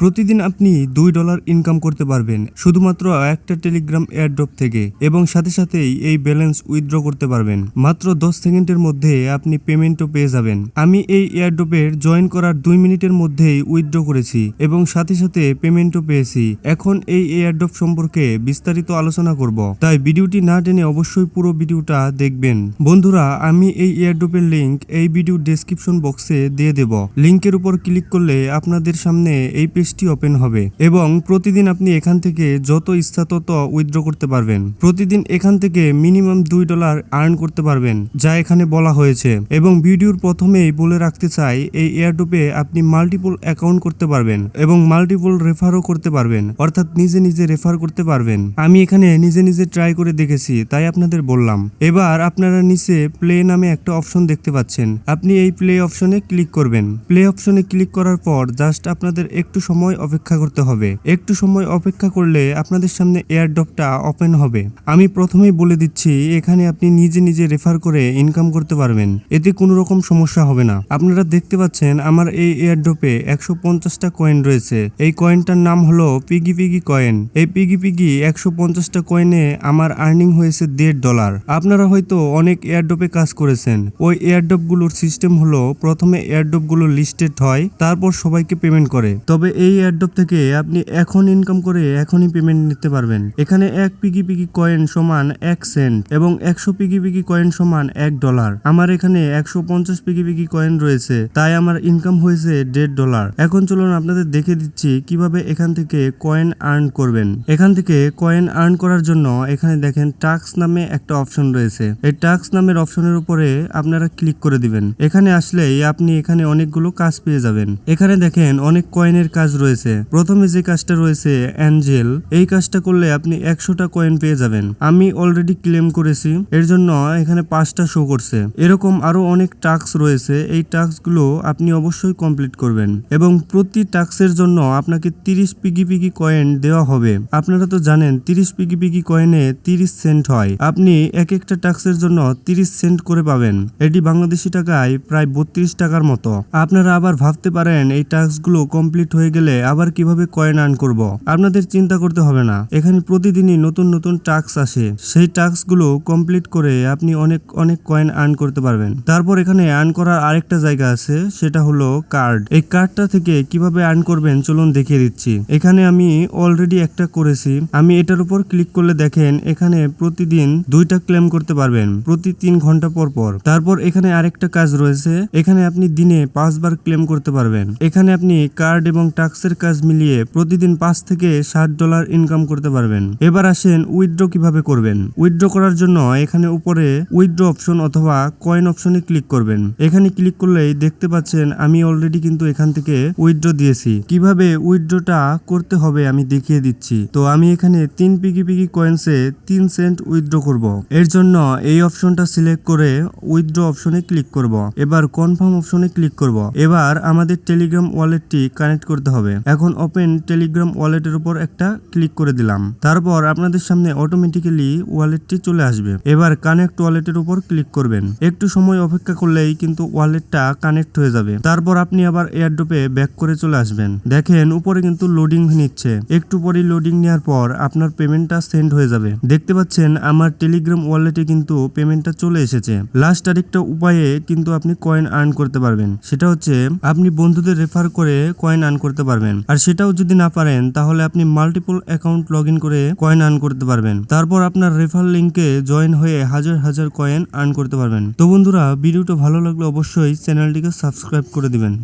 প্রতিদিন আপনি দুই ডলার ইনকাম করতে পারবেন, শুধুমাত্র একটা টেলিগ্রাম এয়ারড্রপ থেকে, এবং সাথে সাথেই এই ব্যালেন্স উইথড্র করতে পারবেন। মাত্র দশ সেকেন্ডের মধ্যে আপনি পেমেন্টও পেয়ে যাবেন। আমি এই এয়ারড্রপের জয়েন করার দুই মিনিটের মধ্যেই উইথড্র করেছি, এবং সাথে সাথে পেমেন্টও পেয়েছি। এখন এই এয়ারড্রপ সম্পর্কে বিস্তারিত আলোচনা করব। তাই ভিডিওটি না টেনে অবশ্যই পুরো ভিডিওটা দেখবেন। বন্ধুরা, আমি এই এয়ারড্রপের লিঙ্ক এই ভিডিও ডেসক্রিপশন বক্সে দিয়ে দেব। লিঙ্কের উপর ক্লিক করলে আপনাদের সামনে এই পেজটি ওপেন হবে এবং প্রতিদিন আপনি এখান থেকে যত ইচ্ছা তত উইথড্র করতে পারবেন। প্রতিদিন এখান থেকে মিনিমাম দুই ডলার আর্ন করতে পারবেন, যা এখানে বলা হয়েছে। এবং ভিডিওর প্রথমেই বলে রাখতে চাই, এই এয়ারড্রপে আপনি মাল্টিপল অ্যাকাউন্ট করতে পারবেন এবং মাল্টিপল রেফারও করতে পারবেন, অর্থাৎ নিজে নিজে রেফার করতে পারবেন। আমি এখানে নিজে নিজে ট্রাই করে দেখেছি, তাই আপনাদের বললাম। এবার আপনারা নিচে প্লে নামে একটা অপশন দেখতে পাচ্ছেন। আপনি এই প্লে অপশনে ক্লিক করবেন। প্লে অপশনে ক্লিক করার পর জাস্ট আপনাদের একটু সময় অপেক্ষা করতে হবে। একটু সময় অপেক্ষা করলে আপনাদের সামনে এয়ার এয়ারড্রপটা ওপেন হবে। আমি প্রথমেই বলে দিচ্ছি, এখানে আপনি নিজে নিজে রেফার করে ইনকাম করতে পারবেন। এতে কোনো রকম সমস্যা হবে না। আপনারা দেখতে পাচ্ছেন, আমার এই এয়ারড্রপে একশো পঞ্চাশটা কয়েন রয়েছে। এই কয়েনটার নাম হলো পিগি পিগি কয়েন এই পিগি পিগি একশো পঞ্চাশটা কয়েনে আমার আর্নিং হয়েছে দেড় ডলার আপনারা হয়তো অনেক এয়ারড্রপে কাজ করেছেন। ওই এয়ারড্রপগুলোর সিস্টেম হলো, প্রথমে এয়ারড্রপগুলো লিস্টেড হয়, তারপর সবাইকে পেমেন্ট করে। তবে এই এয়ারড্রপ থেকে আপনি এখন ইনকাম করে এখনই পেমেন্ট নিতে পারবেন। এখানে এক পিগি পিগি কয়েন সমান এক সেন্ট এবং একশো পিগি পিগি কয়েন সমান এক ডলার আমার এখানে একশো পঞ্চাশ পিগি পিগি কয়েন রয়েছে, তাই আমার ইনকাম হয়েছে দেড় ডলার এখন চলুন আপনাদের দেখে দিচ্ছি কীভাবে এখান থেকে কয়েন আর্ন করবেন। এখান থেকে কয়েন আর্ন করার জন্য এখানে দেখেন টাক্স নামে একটা অপশন রয়েছে। এই টাক্স নামের অপশনের উপরে আপনারা ক্লিক করে দিবেন। এখানে আসলেই আপনি এখানে অনেকগুলো কাজ পেয়ে যাবেন। এখানে দেখেন অনেক কয়েনের কাজ রয়েছে। প্রথমে যে কাজটা রয়েছে, অ্যাঞ্জেল, এই কাজটা করলে আপনি একশোটা কয়েন পেয়ে যাবেন। আমি অলরেডি ক্লেম করেছি। এর জন্য এখানে পাঁচটা শো করছে। এরকম আরও অনেক টাস্ক রয়েছে। এই টাস্কগুলো আপনি অবশ্যই কমপ্লিট করবেন। এবং প্রতি টাস্কের জন্য আপনাকে তিরিশ পিগি পিগি কয়েন দেওয়া হবে। আপনারা তো জানেন, তিরিশ পিগি পিগি কয়েনে তিরিশ সেন্ট হয়। আপনি এক একটা টাস্কের জন্য তিরিশ সেন্ট করে পাবেন। এটি বাংলাদেশি টাকায় প্রায় বত্রিশ টাকার মতো। আপনারা আবার ভাবতে পারেন, এই টাস্কগুলো কমপ্লিট হয়ে গেলে আবার কীভাবে কয়েন আর্ন করব? আপনাদের চিন্তা করতে হবে না। এখানে প্রতিদিনই নতুন নতুন টাস্ক আসে। সেই টাস্কগুলো কমপ্লিট করে আপনি অনেক অনেক কয়েন আর্ন করতে পারবেন। তারপর এখানে আর্ন করার আরেকটা জায়গা আছে, সেটা হলো কার্ড। এই কার্ডটা থেকে কীভাবে আর্ন করবেন চলুন দেখিয়ে দিচ্ছি। এখানে আমি অলরেডি একটা করেছি। আমি এটার উপর ক্লিক করলে দেখেন এখানে প্রতিদিন দুইটা ক্লেম করতে পারবেন, প্রতি তিন ঘণ্টা পর পর। তারপর এখানে আরেকটা কাজ রয়েছে। এখানে আপনি দিনে পাঁচবার ক্লেম করতে পারবেন। এখানে আপনি কার্ড এবং টাক্সের কাজ মিলিয়ে প্রতিদিন পাঁচ থেকে ষাট ডলার ইনকাম করতে পারবেন। এবার আসেন উইথড্র কীভাবে করবেন। উইথড্র করার জন্য এখানে উপরে উইথড্র অপশন অথবা কয়েন অপশনে ক্লিক করবেন। এখানে ক্লিক করলেই দেখতে পাচ্ছেন আমি অলরেডি কিন্তু এখান থেকে উইথড্র দিয়েছি। কীভাবে উইথড্রটা করতে হবে আমি দেখিয়ে দিচ্ছি। তো আমি এখানে তিন পিগি পিগি কয়েন্সে তিন সেন্ট উইথড্র করব। এর জন্য এই অপশনটা সিলেক্ট করে উইথড্র অপশনে ক্লিক করব। এবার কনফার্ম অপশনে ক্লিক করব। এবার আমাদের টেলিগ্রাম ওয়ালেটটি কানেক্ট করতে হবে। এখন ওপেন টেলিগ্রাম ওয়ালেটের উপর একটা ক্লিক করে দিলাম। তারপর আপনাদের সামনে অটোমেটিক্যালি ওয়ালেটটি চলে আসবে। এবার কানেক্ট ওয়ালেটের উপর ক্লিক করবেন। একটু সময় অপেক্ষা করলেই কিন্তু ওয়ালেটটা কানেক্ট হয়ে যাবে। তারপর আপনি আবার এয়ারড্রপে ব্যাক করে চলে আসবেন। দেখেন, উপরে কিন্তু লোডিং নিচ্ছে। একটু পরে লোডিং নেওয়ার পর আপনার পেমেন্টটা সেন্ড হয়ে যাবে। দেখতে পাচ্ছেন, আমার টেলিগ্রাম ওয়ালেটে কিন্তু পেমেন্টটা চলে এসেছে। লাস্ট আরেকটা উপায়ে কিন্তু আপনি কয়েন আর্ন করতে পারবেন। সেটা হচ্ছে, আপনি বন্ধুদের রেফার করে কয়েন আর্ন করতে পারবেন। আর সেটাও যদি না পারেন, তাহলে আপনি মাল্টিপল অ্যাকাউন্ট লগ করে কয়েন আর্ন করতে পারবেন। তারপর আপনার রেফার লিঙ্কে জয়েন হয়ে হাজার হাজার কয়েন আর্ন করতে পারবেন। তো বন্ধুরা, ভিডিওটা ভালো লাগলে অবশ্যই চ্যানেলটিকে সাবস্ক্রাইব করে দিবেন।